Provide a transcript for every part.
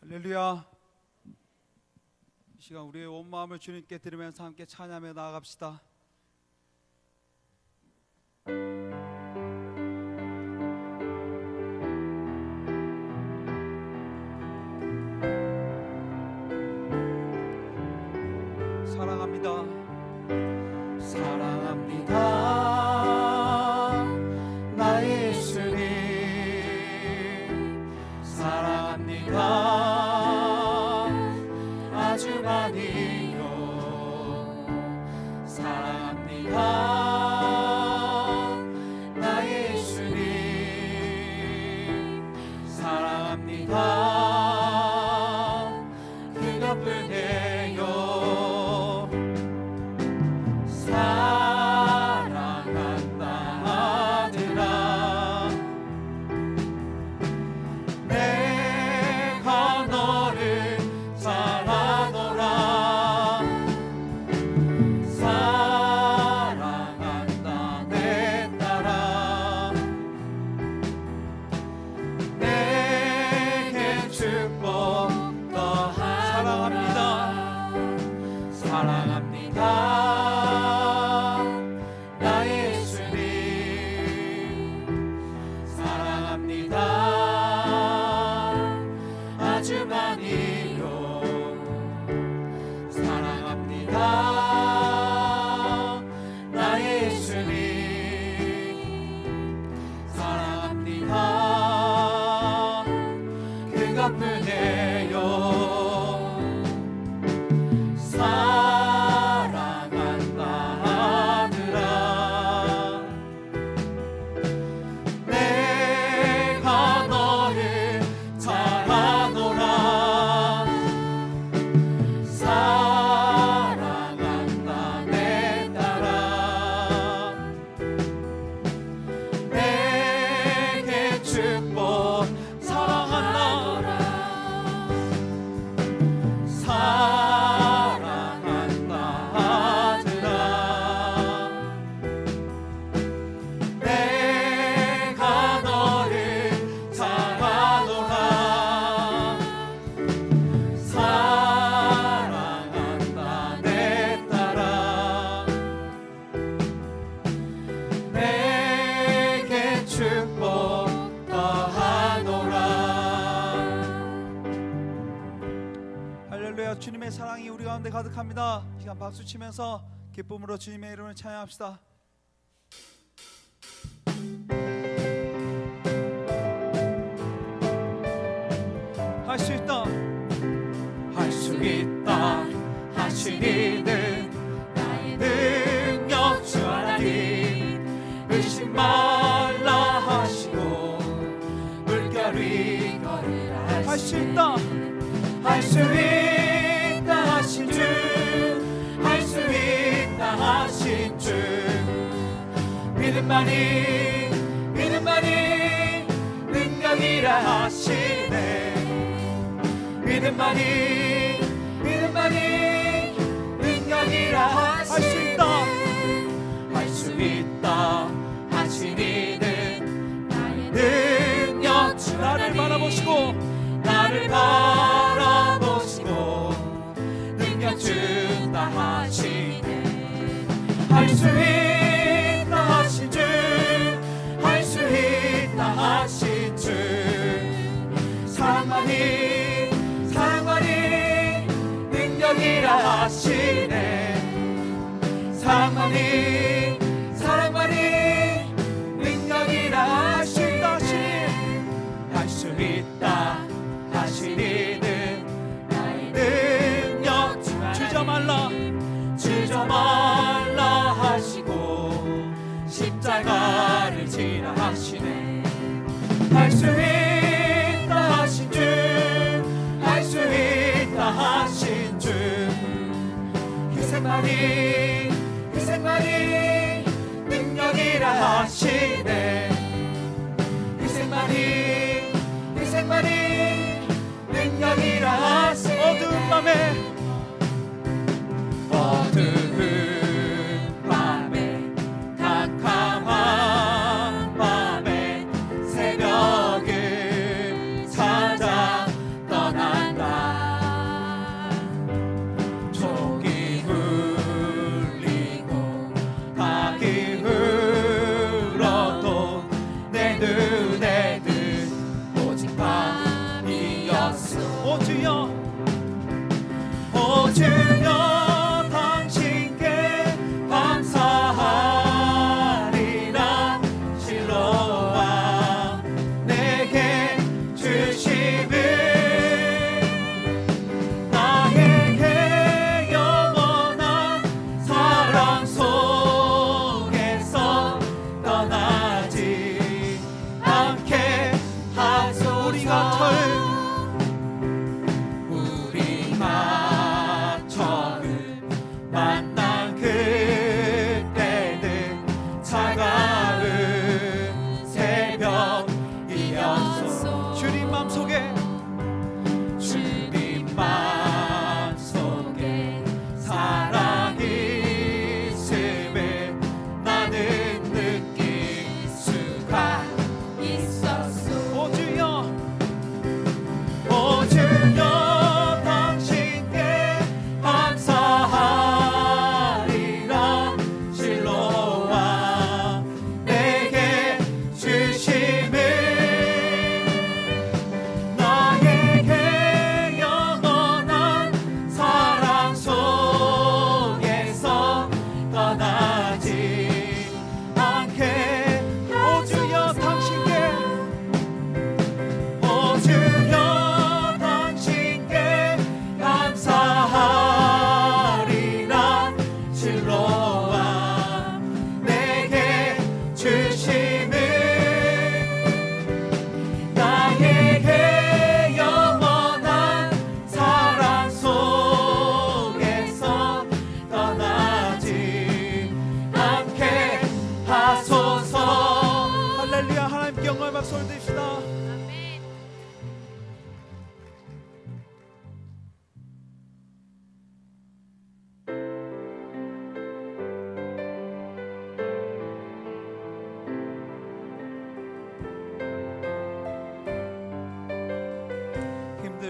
할렐루야. 이 시간 우리의 온 마음을 주님께 드리면서 함께 찬양에 나아갑시다. 사랑합니다. 사랑합니다. Bye. 내요 감사합니다. 시간 박수 치면서 기쁨으로 주님의 이름을 찬양합시다. 할 수 있다. 할 수 있다. 하시니 할수 있다 할 수 있다 믿음만이 믿음만이 능력이라 하시네. 믿음만이 하시네. 사랑만이 사랑만이 능력이라 하실 것이 할 수 있다 하시니 생활이 그 생활이 능력이라 하시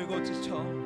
고 지쳐